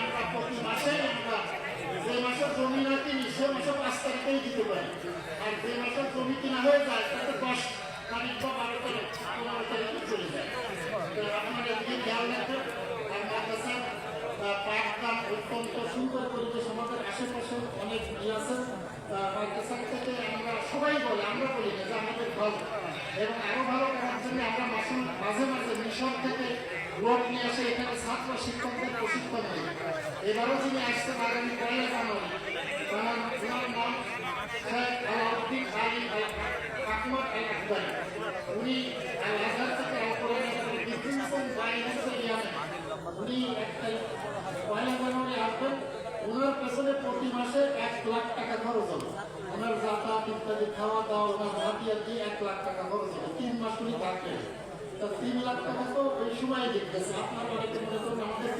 আমরা প্রতি মাসে যে মাসের জমি না পাঁচ তারিখেই দিতে পারি আর যে মাসের জমি হয়ে যায় তাতে দশ তারিখ বা বারো তারিখ যায় তো আপনারা অত্যন্ত সুন্দর পরিবেশ আমাদের আশেপাশে অনেক ইয়ে আছে মাদ্রাসার থেকে আমরা সবাই বলে আমরা বলি যে আমাদের ভালো এবং আরও ভালো করার জন্য আমরা মাঝে মাঝে মিশন থেকে লোক নিয়ে এসে এখানে ছাত্র শিক্ষকদের প্রশিক্ষণ দিই এবারও যিনি আসছেন আগামী পয়লা জানুয়ারি ওনার ওনার নাম উনি আল আজহার থেকে আল উনি একটা পয়লা জানুয়ারি আসবেন। ওনার পেছনে প্রতি মাসে এক লাখ টাকা খরচ হবে। ওনার যাতায়াত ইত্যাদি খাওয়া দাওয়া ওনার ভাটিয়া দিয়ে এক লাখ টাকা খরচ হবে। তিন মাস উনি থাকবেন। তিন লাখ টাকা তো ওই সময় দেখতেছে আপনার বাড়িতে মনে করেন আমাদের